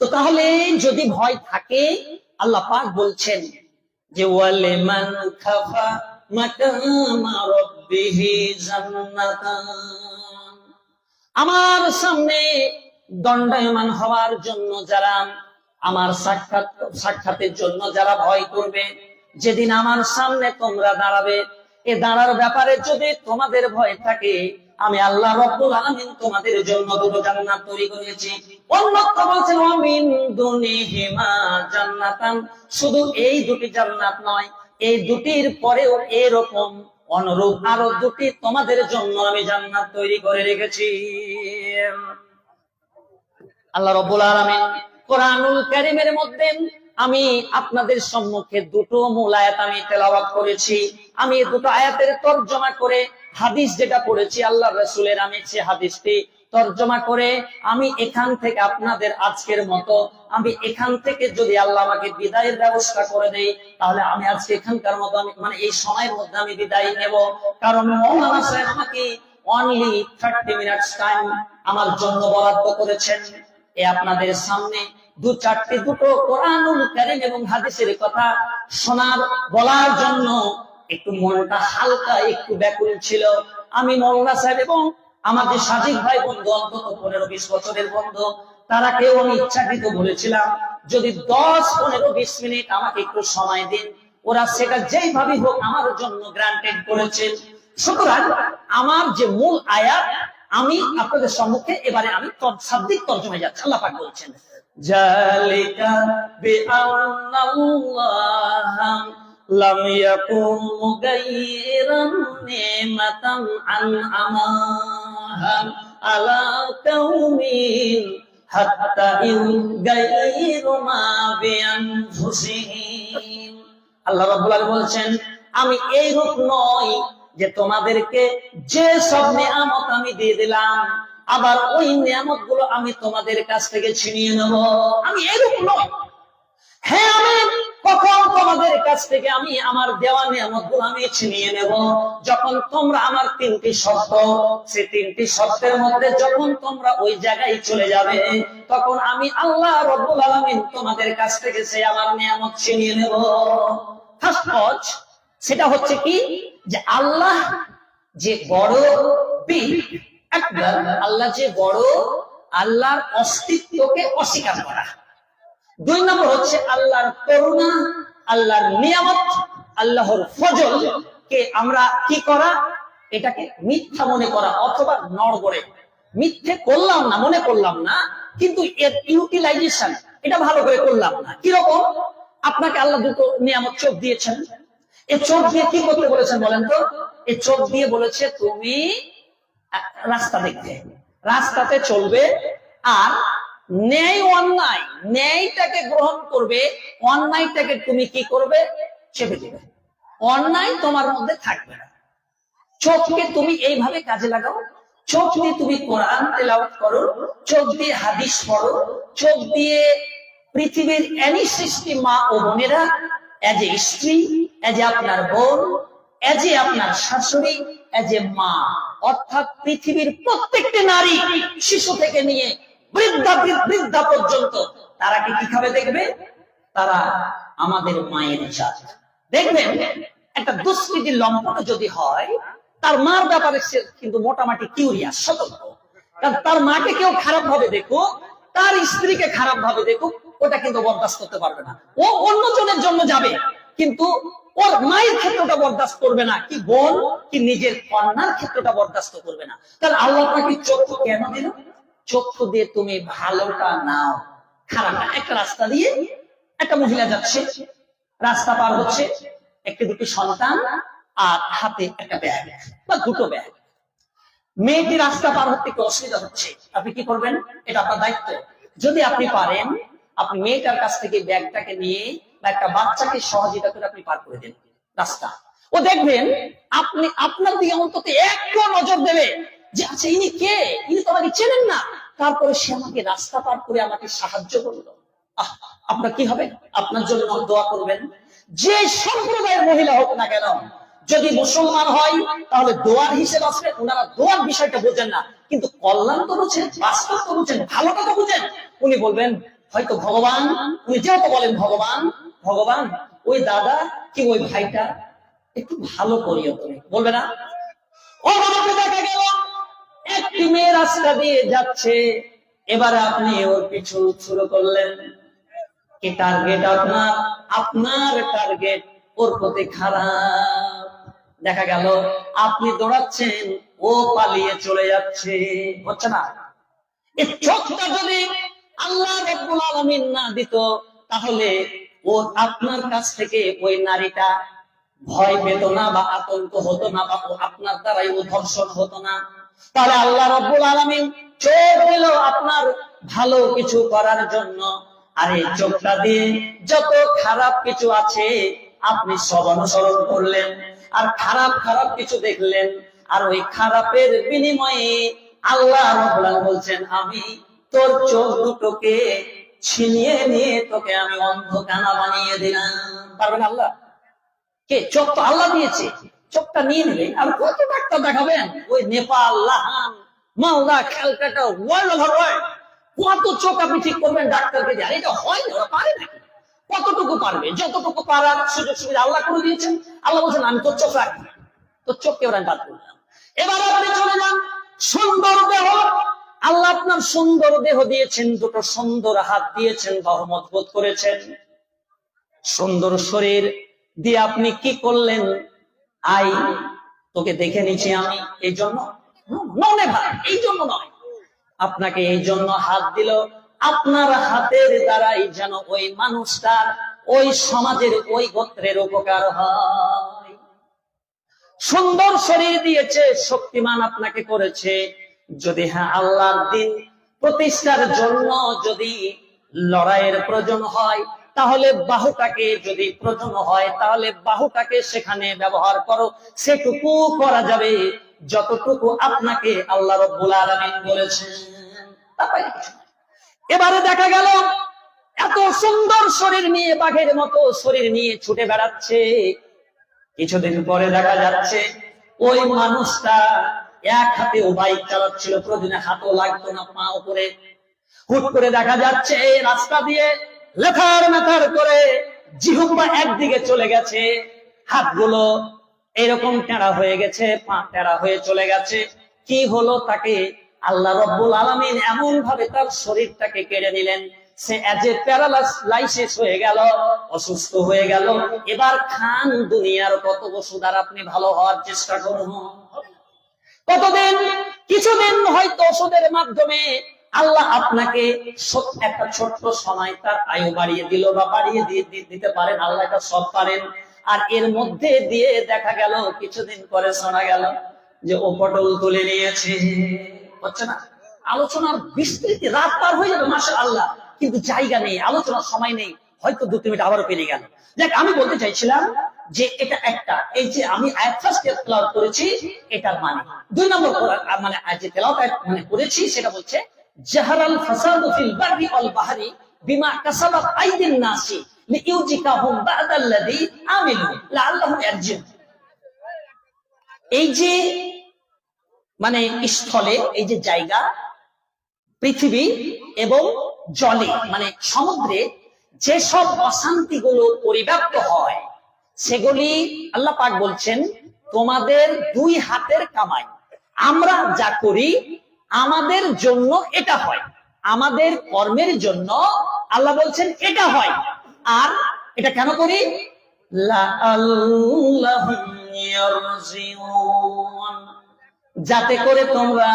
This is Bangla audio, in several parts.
তো তাহলে যদি ভয় থাকে, আল্লাহ পাক বলছেন যে ওয়ালে মান খাফা আমার সামনে দণ্ডায়মান হওয়ার জন্য যারা, আমার সাক্ষাৎ, সাক্ষাতের জন্য যারা ভয় করবে, যেদিন আমার সামনে তোমরা দাঁড়াবে, এ দাঁড়ার ব্যাপারে যদি তোমাদের ভয় থাকে আমি আল্লাহ রব্বুল আলামিন তোমাদের জন্য দুটো জান্নাত তৈরি করেছি। অন্যত্র বলছেন আমিন দুনিহিমা জান্নাতান। শুধু এই দুটি জান্নাত নয়, এই দুটির পরেও এরকম অনুরূপ আরও দুটি তোমাদের জন্য আমি জান্নাত তৈরি করে রেখেছি। আল্লাহ রব্বুল আলামিন কোরআনুল কারীমের মধ্যে আমি আপনাদের সম্মুখে দুটো মূল আয়াত আমি তেলাওয়াত করেছি। আমি এই দুটো আয়াতের তরজমা করে হাদিস যেটা পড়েছি আল্লাহ রাসূলের, আমি সে হাদিসটি তরজমা করে আমি এখান থেকে আপনাদের আজকের মতো, আমি এখান থেকে যদি আল্লাহ আমাকে বিদায়ের ব্যবস্থা করে দেই তাহলে আমি আজকে এখানকার মতো আমি মানে এই সময়ের মধ্যে আমি বিদায় নেব। কারণ মৌলানা সাহেব আমাকে অনলি থার্টি মিনিটস টাইম আমার জন্য বরাদ্দ করেছেন। এ আপনাদের সামনে দু চারটি দুটো কোরআনুল কারীম এবং হাদিসের কথা শোনার, বলার জন্য একটু মনটা হালকা, একটু ব্যাকুল ছিল। আমি মৌলানা সাহেব এবং আমাদের সাজিক ভাই বন্ধু, অন্তত পনেরো বিশ বছরের বন্ধু তারা কেউ আমি ইচ্ছাকৃত বলেছিলাম, যদি দশ, পনেরো, বিশ মিনিট আমাকে একটু সময় দিন, ওরা সেটা যেইভাবে হোক আমার জন্য গ্রান্টেড করেছেন সুতরাং আমার যে মূল আয়াত, আমি আপনাদের সম্মুখে এবারে আমি শাব্দিক তর্জমায় যাচ্ছি, আল্লাহ পাক বলছেন। জালিকা বিআন্নাল্লাহা। ইয়াকুম মুগায়্যিরান নি'মাতান আন'আমাহা আলা কাউমিন হাত্তা ইউগায়্যিরু মা বিআনফুসিহিম আল্লাহ রাব্বুল বলছেন, আমি এই রূপ নই যে তোমাদেরকে যে সব নিয়ামত আমি দিয়ে দিলাম, আবার ওই নিয়ামতগুলো আমি তোমাদের কাছ থেকে ছিনিয়ে নেব। আমি এরূপ নই। হ্যাঁ আমি কখন তোমাদের কাছ থেকে আমি আমার দেওয়া নিয়ামতগুলো আমি ছিনিয়ে নেব? যখন তোমরা আমার তিনটি শর্ত, সে তিনটি শর্তের মধ্যে যখন তোমরা ওই জায়গায় চলে যাবে, তখন আমি আল্লাহ রব্বুল আলামিন তোমাদের কাছ থেকে সে আমার নিয়ামত ছিনিয়ে নেব। ফার্স্ট সেটা হচ্ছে কি? যে আল্লাহ যে বড় একবার আল্লাহ যে বড়, আল্লাহর অস্তিত্বকে অস্বীকার করা। দুই নম্বর হচ্ছে আল্লাহর করুণা, আল্লাহর নিয়ামত, আল্লাহর ফজল। কে আমরা কি করা? এটাকে মিথ্যা মনে করা অথবা নড়বড়ে মিথ্যে করলাম না, মনে করলাম না, কিন্তু এর ইউটিলাইজেশন এটা ভালো করে করলাম না। কীরকম? আপনাকে আল্লাহ দুটো নিয়ামত চোখ দিয়েছেন। এই চোখ দিয়ে কি করতে বলেছেন বলেন তো? এই চোখ দিয়ে বলেছে, তুমি রাস্তা দেখবে রাস্তাতে চলবে আর ন্যায় অন্যায়, ন্যায়টাকে গ্রহণ করবে, অন্যায়টাকে তুমি কি করবে? চেপে দেবে। অন্যায় তোমার মধ্যে থাকবে না। চোখকে তুমি এইভাবে কাজে লাগাও। চোখ দিয়ে তুমি কোরআন তেলাওয়াত করো, চোখ দিয়ে হাদিস পড়ো, চোখ দিয়ে পৃথিবীর এনি সৃষ্টি মা ও বোনেরা এজ এ স্ত্রী এজ আপনার বোন এজ এ আপনার শাশুড়ি এজ এ মা, অর্থাৎ পৃথিবীর প্রত্যেকটি নারী শিশু থেকে নিয়ে বৃদ্ধা বৃদ্ধা পর্যন্ত। তারা কি খাবে দেখবে? তারা আমাদের মায়ের জাত। দেখবেন একটা দুষ্কৃতির লম্পট যদি হয়, তার মার ব্যাপারে সে কিন্তু মোটামুটি কিউরিয়াস, সতর্ক। কারণ তার মাকে কেউ খারাপ ভাবে দেখুক, তার স্ত্রীকে খারাপ ভাবে দেখুক, ওটা কিন্তু বরদাস্ত করতে পারবে না। ও অন্য জনের জন্য যাবে, কিন্তু ওর মায়ের ক্ষেত্রটা বরদাস্ত করবে না, কি বোন, কি নিজের কন্যার ক্ষেত্রটা বরদাস্ত করবে না। তাহলে আল্লাহ চক্ষু কেন দিল? চক্ষু দিয়ে তুমি ভালোটা নাও। খারাপটা একটা রাস্তা দিয়ে একটা মহিলা যাচ্ছে, রাস্তা পার হচ্ছে, একটি দুটি সন্তান আর হাতে একটা ব্যাগ বা দুটো ব্যাগ। মেয়েটি রাস্তা পার হতে একটু অসুবিধা হচ্ছে। আপনি কি করবেন? এটা আপনার দায়িত্ব। যদি আপনি পারেন, আপনি মেয়েটার কাছ থেকে ব্যাগটাকে নিয়ে বা একটা বাচ্চাকে সহযোগিতা করে আপনি পার করে দেন রাস্তা। ও দেখবেন, আপনি আপনার দিকে অন্তত একটু নজর দেবে। যে আচ্ছা ইনি কে? ইনি তো আমাকে চেনেন না। তারপরে সে আমাকে রাস্তা পার করে আমাকে সাহায্য করল। আপনার কি হবে? আপনার জন্য দোয়া করবেন। যে সম্প্রদায়ের মহিলা হোক না কেন, যদি মুসলমান হয়, তাহলে দোয়ার হিসেব আসবে ওনারা দোয়ার বিষয়টা বোঝেন না। কিন্তু কল্যাণ তো বুঝেন, বাস্তব তো বুঝেন, ভালোটা তো বুঝেন। উনি বলবেন, হয়তো ভগবান, উনি যেহেতু বলেন ভগবান ভগবান, ওই দাদা কি ওই ভাইটা? একটু ভালো করিও তুমি। বলবে না? ও দেখা গেল। একটি মেয়ে রাস্তা দিয়ে যাচ্ছে, এবারে আপনি ওর পিছু শুরু করলেন। কি টার্গেট আপনার? আপনার টার্গেট ওর প্রতি খারাপ। দেখা গেল, আপনি দৌড়াচ্ছেন, ও পালিয়ে চলে যাচ্ছে। হচ্ছে না? চোখটা যদি আল্লাহ রব্বুল আলামিন না দিত, তাহলে ও আপনার কাছ থেকে ওই নারীটা ভয় পেত না বা আতঙ্ক হতো না বা আপনার দ্বারাই ও ধর্ষণ হতো না। তাহলে আল্লাহ রব্বুল আলামিন চোখ দিল আপনার ভালো কিছু করার জন্য। আর এই চোখটা দিয়ে যত খারাপ কিছু আছে আপনি সব অনুসরণ করলেন। আর খারাপ খারাপ কিছু দেখলেন। আর ওই খারাপের বিনিময়ে আল্লাহ বলছেন, আমি তোর চোখ দুটোকে ছিনিয়ে নিয়ে তোকে আমি অন্ধকানা বানিয়ে দিলাম। পারবেন আল্লাহ? কে? চোখ তো আল্লাহ দিয়েছে। চোখটা নিয়ে নেবে আর কত ডাক্তার দেখাবেন? ওই Nepal, Lahan, Malda, Calcutta world over world. কত চোখ আপনি ঠিক করবেন ডাক্তারকে দিয়ে? এটা হয় না, পারে নাকি কতটুকু পারবে? যতটুকু পারার সুযোগ সুবিধা আল্লাহ করে দিয়েছেন। আল্লাহ বলছেন, আমি তোর চোখ রাখি তোর চোখকে ওরা বাদ করলাম এবার আপনি চলে যান সুন্দর দেহ। আল্লাহ আপনার সুন্দর দেহ দিয়েছেন, দুটো সুন্দর হাত দিয়েছেন রহমত বোধ করেছেন। সুন্দর শরীর দিয়ে আপনি কি করলেন? আই, তোকে দেখে নিছি আমি, এই জন্য? নয় ভাই, এই জন্য নয়। আপনাকে এই জন্য হাত দিল। আপনার হাতের দ্বারাই যেন ওই মানুষটার, ওই সমাজের ওই গোত্রের উপকার হয়। সুন্দর শরীর দিয়েছে, শক্তিমান আপনাকে করেছে। যদি হ্যাঁ আল্লাহর দিন প্রতিষ্ঠার জন্য যদি লড়াইয়ের প্রয়োজন হয় তাহলে বাহুটাকে যদি প্রয়োজন হয়, তাহলে বাহুটাকে সেখানে ব্যবহার করো। সেটুকু করা যাবে, যতটুকু আপনাকে আল্লাহ রব্বুল আলামিন বলেছেন। এবারে দেখা গেল, এত সুন্দর শরীর নিয়ে, বাঘের মতো শরীর নিয়ে ছুটে বেড়াচ্ছে। কিছুদিন পরে দেখা যাচ্ছে, ওই মানুষটা এক হাতে ও বাইক চালাচ্ছিল প্রয়োজনে হাতও লাগতো না, পা উপরে। হুট করে দেখা যাচ্ছে, এই রাস্তা দিয়ে লেথার মেথার করে জিহুব্বা একদিকে চলে গেছে, হাতগুলো এরকম টেরা হয়ে গেছে, পা টেরা হয়ে চলে গেছে। কি হলো তাকে? আল্লাহ রব্বুল আলামিন এমন ভাবে তার শরীরটাকে কেড়ে নিলেন। সে এজ এ প্যারালাইসিস হয়ে গেল, অসুস্থ হয়ে গেল। এবার খান দুনিয়ার কত ওষুধ আর আপনি ভালো হওয়ার চেষ্টা করুন। কতদিন? কিছুদিন হয়তো ওষুধের মাধ্যমে আল্লাহ আপনাকে একটা ছোট্ট সময় তার আয়ু বাড়িয়ে দিল বা বাড়িয়ে দিয়ে দিতে পারেন, আল্লাহ এটা সব পারেন। আর এর মধ্যে দিয়ে দেখা গেল, কিছুদিন পরে শোনা গেল যে ও পটল তুলে নিয়েছে। হচ্ছে না? আলোচনার বিস্তৃতি রাত পার হয়ে যাবে মাসা আল্লাহ কিন্তু জায়গা নেই, আলোচনার সময় নেই। হয়তো দু তিন মিনিট আবারও পেরিয়ে গেল। দেখ, আমি বলতে চাইছিলাম যে এটা একটা, এই যে আমি করেছি, এটার মানে। দুই নম্বর মানে মানে করেছি, সেটা বলছে জাহারাল ফাসাদু ফিল ওয়াল বাহরি বিমা কাসাবাত আইদিন নাসি বা'দাল্লাযী আমিলু, লাআল্লাহুম ইয়ারজিউন। এই যে মানে স্থলে, এই যে জায়গা, পৃথিবী এবং জলে মানে সমুদ্রে যেসব অশান্তিগুলো পরিব্যাপ্ত হয়, সেগুলি আল্লাহ পাক বলছেন, তোমাদের দুই হাতের কামাই। আমরা যা করি আমাদের জন্য এটা হয়। আমাদের কর্মের জন্য আল্লাহ বলছেন এটা হয়। আর এটা কেন করি? যাতে করে তোমরা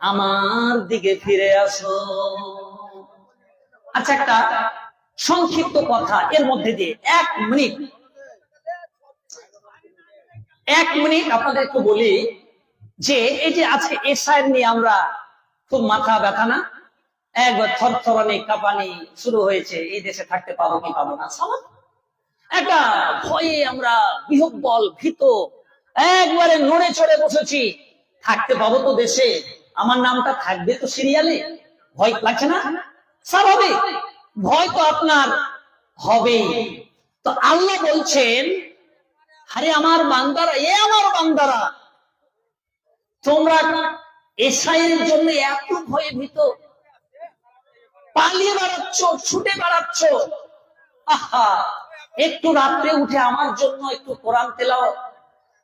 আমার দিকে ফিরে আসো। আচ্ছা একটা সংক্ষিপ্ত কথা এর মধ্যে দিয়ে। এক মিনিট। এক মিনিট আপনাদের একটু বলি যে এই যে আজকে এসআইয়ের নিয়ে আমরা খুব মাথা ব্যথা না? একবার থরথরানি কাঁপানি শুরু হয়েছে, এই দেশে থাকতে পাবো কি পাবো না। একটা ভয়ে আমরা বিহব্বল, ভীত, একবারে নড়ে চড়ে বসেছি। থাকতে পাবো তো দেশে। আমার নামটা থাকবে তো সিরিয়ালে? ভয় লাগছে না? স্বাভাবিক। ভয় তো আপনার হবেই। তো আল্লাহ বলছেন, আরে আমার বান্দারা, এ আমার বান্দারা তোমরা এসআইয়ের জন্য এত ভয়ে ভীত পালিয়ে বেড়াচ্ছ, ছুটে বেড়াচ্ছ। আহা, একটু রাত্রে উঠে আমার জন্য একটু কোরআন তেলাও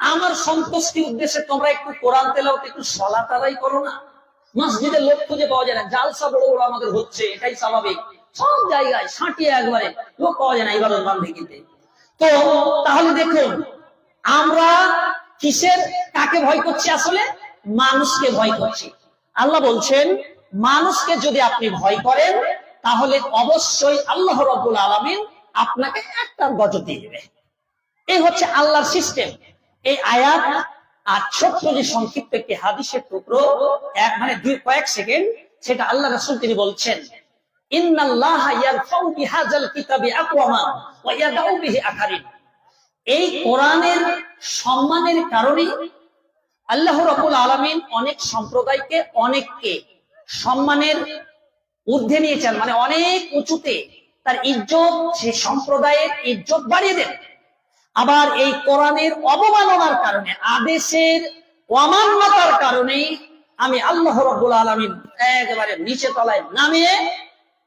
আমার সন্তুষ্টি উদ্দেশ্যে তোমরা একটু কোরআন তেলাও একটু সলা তারাই করো না। মসজিদে লোক খুঁজে পাওয়া যায় না। জালসা বড় বড় আমাদের হচ্ছে, এটাই স্বাভাবিক। সব জায়গায় সাঁটিয়ে একবারে লোক পাওয়া যায় না এবার বান্ধিকিতে তো, তাহলে দেখুন, আমরা কিসের, কাকে ভয় করছি আসলে? মানুষকে ভয় করছি। আল্লাহ বলছেন, মানুষকে যদি আপনি ভয় করেন, তাহলে অবশ্যই আল্লাহ রব্বুল আলমিন আপনাকে একটা গজব দিয়ে দেবে। এই হচ্ছে আল্লাহর সিস্টেম এই আয়াত আর ছোট্ট যে সংক্ষিপ্ত একটি হাদিসের টুকরো, এক মানে দুই কয়েক সেকেন্ড, সেটা আল্লাহ রাসূল তিনি বলছেন এই কোরআনের সম্মানের কারণে আল্লাহ রাব্বুল আলামিন অনেক সম্প্রদায়কে, অনেককে সম্মানের ঊর্ধ্বে নিয়েছেন মানে অনেক উঁচুতে তার ইজ্জত, সে সম্প্রদায়ের ইজ্জত বাড়িয়ে দেন। আবার এই কোরআনের অবমাননার কারণে, আদেশের অমান্যতার কারণে আমি আল্লাহ রব্বুল আলমিন একেবারে নিচে তলায় নামিয়ে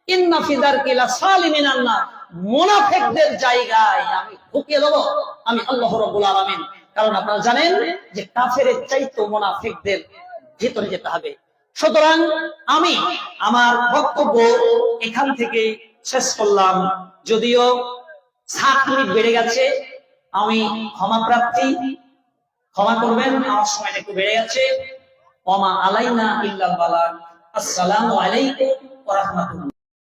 ইন্না ফিদার কিলা সালিমিন আল্লাহ মুনাফেকদের জায়গায় আমি ঢুকিয়ে দেবো। আমি আল্লাহ রব্বুল আলমিন কারণ আপনারা জানেন যে কাফের চাইতো মোনাফিকদের ভেতরে যেতে হবে। সুতরাং আমি আমার বক্তব্য এখান থেকে শেষ করলাম। যদিও সাত বেড়ে গেছে, আমি ক্ষমা প্রার্থী। ক্ষমা করবেন, আমার সময়টা একটু বেড়ে গেছে। অমা আলাইনা ইল্লাল বালাগ আসসালামু আলাইকুম ওয়া রাহমাতুল্লাহ।